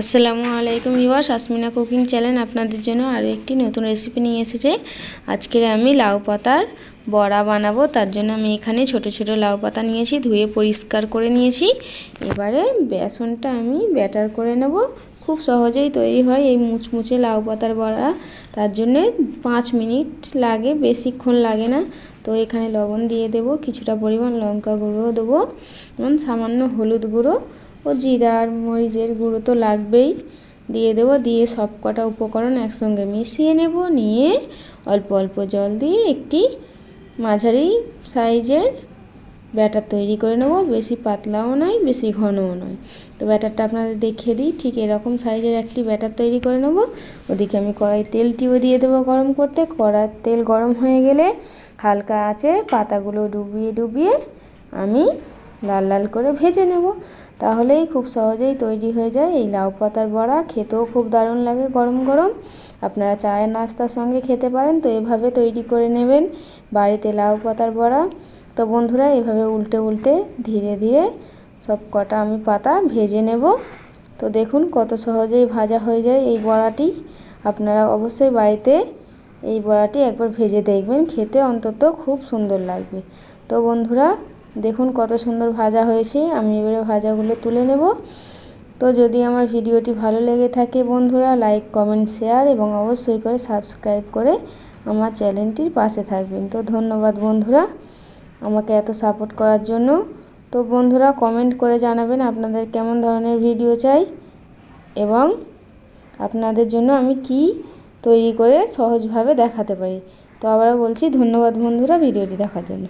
আসসালামু আলাইকুম ইওয়াস Asmina cooking channel আপনাদের জন্য আরও একটি নতুন রেসিপি নিয়ে এসেছে। আজকের আমি লাউ পাতার বড়া বানাবো, তার জন্য আমি এখানে ছোট ছোট লাউ পাতা নিয়েছি, ধুয়ে পরিষ্কার করে নিয়েছি। এবারে বেসনটা আমি ব্যাটার করে নেব। খুব সহজেই তৈরি হয় এই মুচমুচে লাউ পাতার বড়া। তার জন্যে পাঁচ মিনিট লাগে, বেশিক্ষণ লাগে না। তো এখানে লবণ দিয়ে দেব, কিছুটা পরিমাণ লঙ্কা গুঁড়ো দেবো এবং সামান্য হলুদ গুঁড়ো। ও জিরার মরিচের গুঁড়ো তো লাগবেই। দিয়ে দেবো, দিয়ে সব কটা উপকরণ একসঙ্গে মিশিয়ে নেব। নিয়ে অল্প অল্প জল দিয়ে একটি মাঝারি সাইজের ব্যাটার তৈরি করে নেব। বেশি পাতলাও নয়, বেশি ঘনও নয়। তো ব্যাটারটা আপনাদের দেখিয়ে দিই, ঠিক এরকম সাইজের একটি ব্যাটার তৈরি করে নেব। ওদিকে আমি কড়াই তেলটিও দিয়ে দেবো গরম করতে। কড়ার তেল গরম হয়ে গেলে হালকা আছে পাতাগুলো ডুবিয়ে ডুবিয়ে আমি লাল লাল করে ভেজে নেব। তাহলেই খুব সহজেই তৈরি হয়ে যায় এই লাউ পাতার বড়া। খেতেও খুব দারুণ লাগে গরম গরম। আপনারা চায়ের নাস্তার সঙ্গে খেতে পারেন, তো এভাবে তৈরি করে নেবেন বাড়িতে লাউ পাতার বড়া। তো বন্ধুরা, এভাবে উল্টে উল্টে ধীরে ধীরে সব কটা আমি পাতা ভেজে নেব। তো দেখুন কত সহজেই ভাজা হয়ে যায় এই বড়াটি। আপনারা অবশ্যই বাড়িতে এই বড়াটি একবার ভেজে দেখবেন, খেতে অন্তত খুব সুন্দর লাগবে। তো বন্ধুরা দেখুন কত সুন্দর ভাজা হয়েছে। আমি এবারে ভাজাগুলো তুলে নেব। তো যদি আমার ভিডিওটি ভালো লেগে থাকে বন্ধুরা, লাইক, কমেন্ট, শেয়ার এবং অবশ্যই করে সাবস্ক্রাইব করে আমার চ্যানেলটির পাশে থাকবেন। তো ধন্যবাদ বন্ধুরা আমাকে এত সাপোর্ট করার জন্য। তো বন্ধুরা কমেন্ট করে জানাবেন আপনাদের কেমন ধরনের ভিডিও চাই এবং আপনাদের জন্য আমি কি তৈরি করে সহজভাবে দেখাতে পারি। তো আবারও বলছি, ধন্যবাদ বন্ধুরা ভিডিওটি দেখার জন্য।